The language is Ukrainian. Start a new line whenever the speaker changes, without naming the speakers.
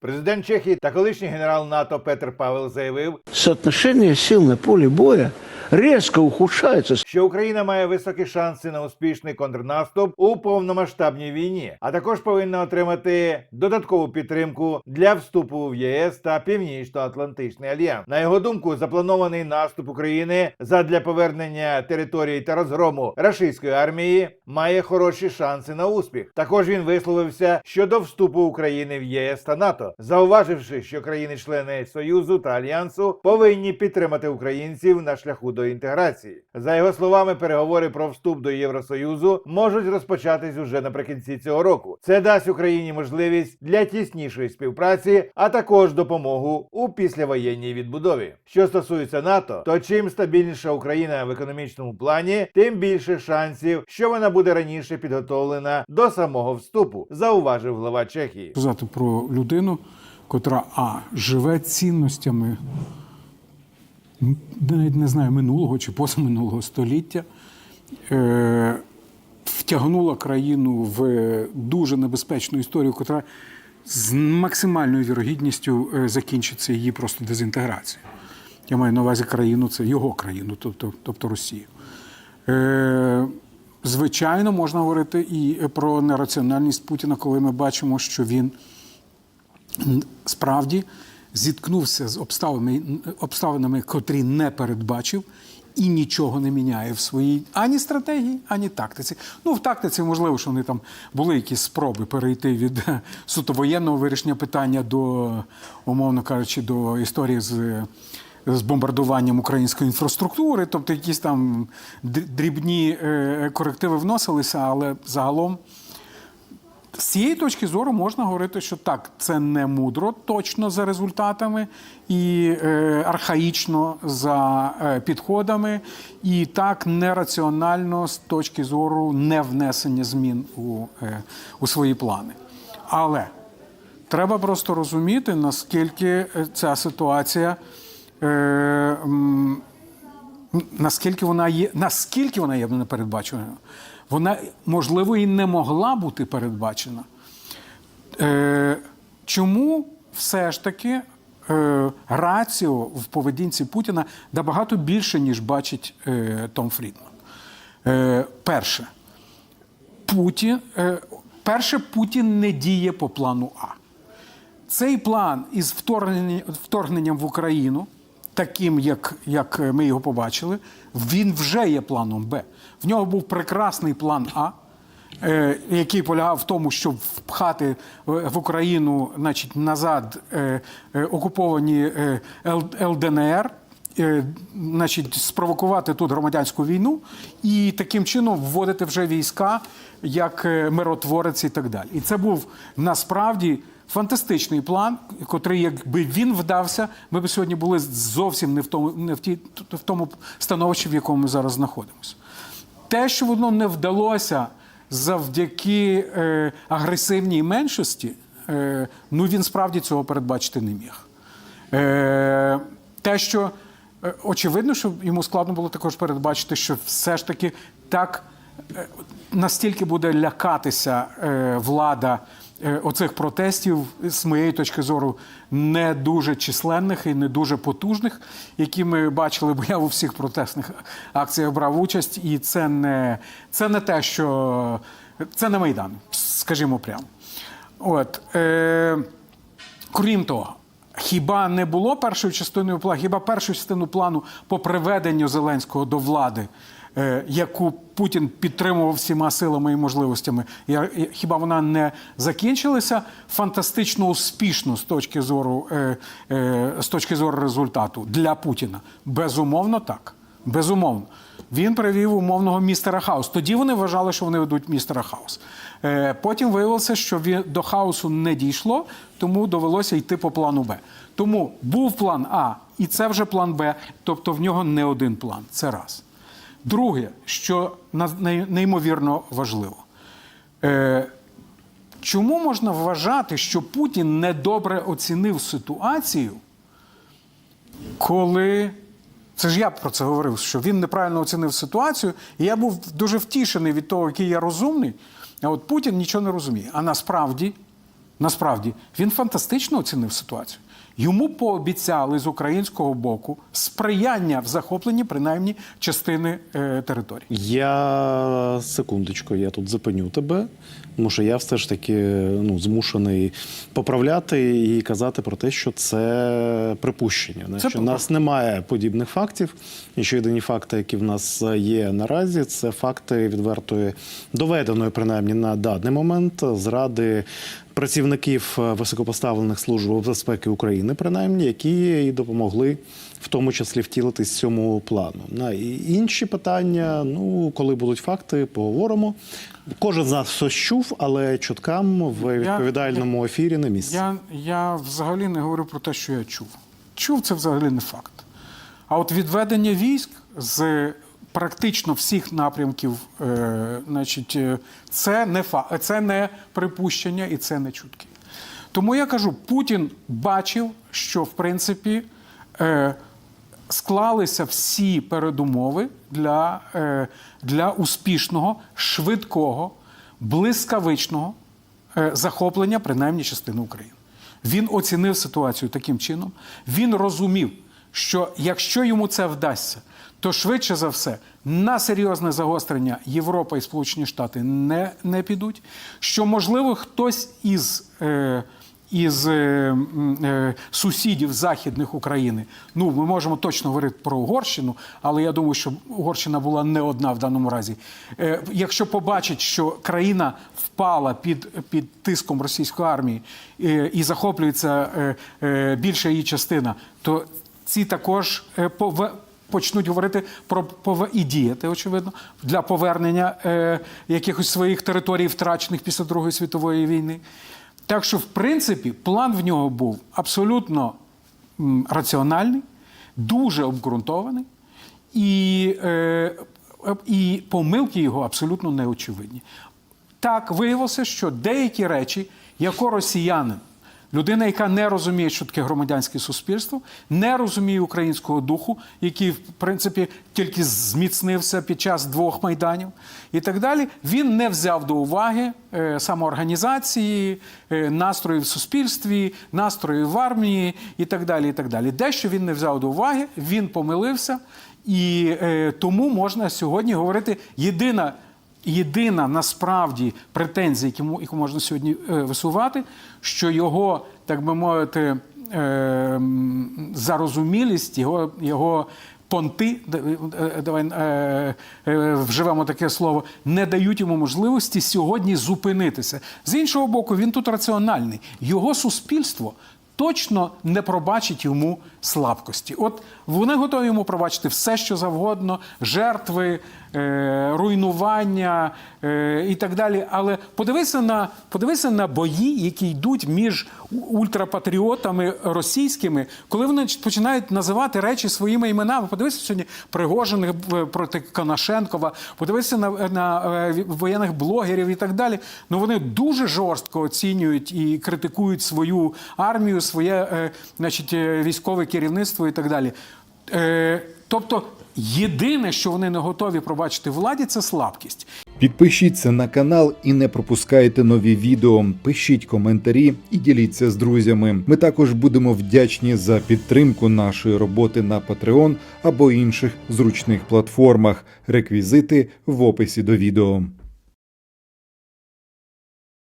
Президент Чехії та колишній генерал НАТО Петр Павел заявив,
Соотношение сил на полі боя резко ухудшается.
що Україна має високі шанси на успішний контрнаступ у повномасштабній війні, а також повинна отримати додаткову підтримку для вступу в ЄС та Північно-Атлантичний альянс. На його думку, запланований наступ України задля повернення території та розгрому рашистської армії має хороші шанси на успіх. Також він висловився щодо вступу України в ЄС та НАТО, зауваживши, що країни-члени Союзу та Альянсу повинні підтримати українців на шляху до інтеграції. За його словами, переговори про вступ до Євросоюзу можуть розпочатись уже наприкінці цього року. Це дасть Україні можливість для тіснішої співпраці, а також допомогу у післявоєнній відбудові. Що стосується НАТО, то чим стабільніша Україна в економічному плані, тим більше шансів, що вона буде раніше підготовлена до самого вступу, зауважив глава Чехії.
сказати про людину, котра а живе цінностями навіть не знаю минулого чи позаминулого століття, е, втягнула країну в дуже небезпечну історію, котра з максимальною вірогідністю е, закінчиться її просто дезінтеграцією. Я маю на увазі країну, це його країну, тобто, тобто Росію. Е, звичайно, можна говорити і про нераціональність Путіна, коли ми бачимо, що він справді зіткнувся з обставинами, обставинами, котрі не передбачив. І нічого не міняє в своїй ані стратегії, ані тактиці. Ну, в тактиці, можливо, що вони там були якісь спроби перейти від е, суто воєнного вирішення питання до, умовно кажучи, до історії з з бомбардуванням української інфраструктури, тобто якісь там дрібні е, корективи вносилися, але загалом. З цієї точки зору можна говорити, що так, це не мудро точно за результатами і е, архаїчно за е, підходами, і так нераціонально з точки зору невнесення змін у, е, у свої плани. Але треба просто розуміти, наскільки е, ця ситуація. Е, наскільки вона є, наскільки вона є непередбаченою, вона можливо і не могла бути передбачена. Е, чому все ж таки е, раціо в поведінці Путіна набагато більше, ніж бачить е, Том Фрідман? Е, перше, Путін, е, перше, Путін не діє по плану А. Цей план із вторгнення- вторгненням в Україну, таким, як, як ми його побачили, він вже є планом Б. В нього був прекрасний план А, е, який полягав в тому, щоб впхати в Україну значить, назад е, е, окуповані е, ЛДНР. е, Значить, спровокувати тут громадянську війну і таким чином вводити вже війська як е, миротворець і так далі. І це був насправді фантастичний план, котрий, якби він вдався, ми б сьогодні були зовсім не в тому, не в ті, в тому становищі, в якому ми зараз знаходимося. Те, що воно не вдалося завдяки е, агресивній меншості, е, ну він справді цього передбачити не міг. Е, те, що е, очевидно, що йому складно було також передбачити, що все ж таки так е, настільки буде лякатися е, влада оцих протестів, з моєї точки зору, не дуже численних і не дуже потужних, які ми бачили, бо я у всіх протестних акціях брав участь, і це не, це не те, що це не Майдан, скажімо прямо. От, е, крім того, хіба не було першою частиною плану, хіба першу частину плану по приведенню Зеленського до влади, е, яку Путін підтримував всіма силами і можливостями, хіба вона не закінчилася фантастично успішно з точки зору, е, е, з точки зору результату для Путіна? Безумовно, так. Безумовно. Він привів умовного містера Хаус. Тоді вони вважали, що вони ведуть містера Хаус. Е, Потім виявилося, що до хаосу не дійшло, тому довелося йти по плану Б. Тому був план А, і це вже план Б, тобто в нього не один план. Це раз. Друге, що неймовірно важливо. Е, Чому можна вважати, що Путін недобре оцінив ситуацію, коли це ж я про це говорив, що він неправильно оцінив ситуацію, і я був дуже втішений від того, який я розумний. А от Путін нічого не розуміє. А насправді насправді він фантастично оцінив ситуацію. Йому пообіцяли з українського боку сприяння в захопленні принаймні частини е, території.
Я секундочку, я тут зупиню тебе, тому що я все ж таки ну, змушений поправляти і казати про те, що це припущення. не?
Це
що в нас немає подібних фактів. І що єдині факти, які в нас є наразі, це факти відвертої доведеної, принаймні на даний момент, зради працівників е, високопоставлених служб безпеки України, принаймні, які і допомогли. В тому числі втілитись цьому плану. На інші питання. Ну, коли будуть факти, поговоримо. Кожен з нас щось чув, але чуткам в відповідальному ефірі не місце.
Я, я взагалі не говорю про те, що я чув. Чув це взагалі не факт. А от відведення військ з практично всіх напрямків, е, значить, е, це не фа, це не припущення і це не чутки. Тому я кажу, Путін бачив, що в принципі е, склалися всі передумови для, е, для успішного, швидкого, блискавичного е, захоплення принаймні частини України. Він оцінив ситуацію таким чином. Він розумів, що якщо йому це вдасться, то швидше за все на серйозне загострення Європа і Сполучені Штати не, не підуть. Що можливо хтось із. Е, із е, е, сусідів західних України. Ну, ми можемо точно говорити про Угорщину, але я думаю, що Угорщина була не одна в даному разі. Е, якщо побачить, що країна впала під, під тиском російської армії е, і захоплюється е, е, більша її частина, то ці також е, почнуть говорити про і діяти, очевидно, для повернення е, якихось своїх територій, втрачених після Другої світової війни. Так що, в принципі, план в нього був абсолютно раціональний, дуже обґрунтований, і, е, і помилки його абсолютно неочевидні. Так виявилося, що деякі речі, як росіянин, людина, яка не розуміє, що таке громадянське суспільство, не розуміє українського духу, який, в принципі, тільки зміцнився під час двох майданів і так далі, він не взяв до уваги е, самоорганізації, е, настрої в суспільстві, настрої в армії і так далі. І так далі. Дещо він не взяв до уваги, він помилився, і е, тому можна сьогодні говорити єдина. Єдина насправді претензія, яку, яку можна сьогодні е, висувати, що його, так би мовити, е, зарозумілість, його, його понти, е, давай е, е, вживемо таке слово, не дають йому можливості сьогодні зупинитися. З іншого боку, він тут раціональний. Його суспільство точно не пробачить йому слабкості. От вони готові йому пробачити все, що завгодно, жертви, е, руйнування е, і так далі. Але подивися на, подивися на бої, які йдуть між ультрапатріотами російськими, коли вони починають називати речі своїми іменами. Подивися сьогодні Пригожиних е, проти Конашенкова, подивися на, на е, воєнних блогерів і так далі. Ну вони дуже жорстко оцінюють і критикують свою армію, своє е, значить, е, військове керівництво і так далі. Е, тобто, єдине, що вони не готові пробачити владі, це слабкість.
Підпишіться на канал і не пропускайте нові відео. Пишіть коментарі і діліться з друзями. Ми також будемо вдячні за підтримку нашої роботи на Patreon або інших зручних платформах. Реквізити в описі до відео.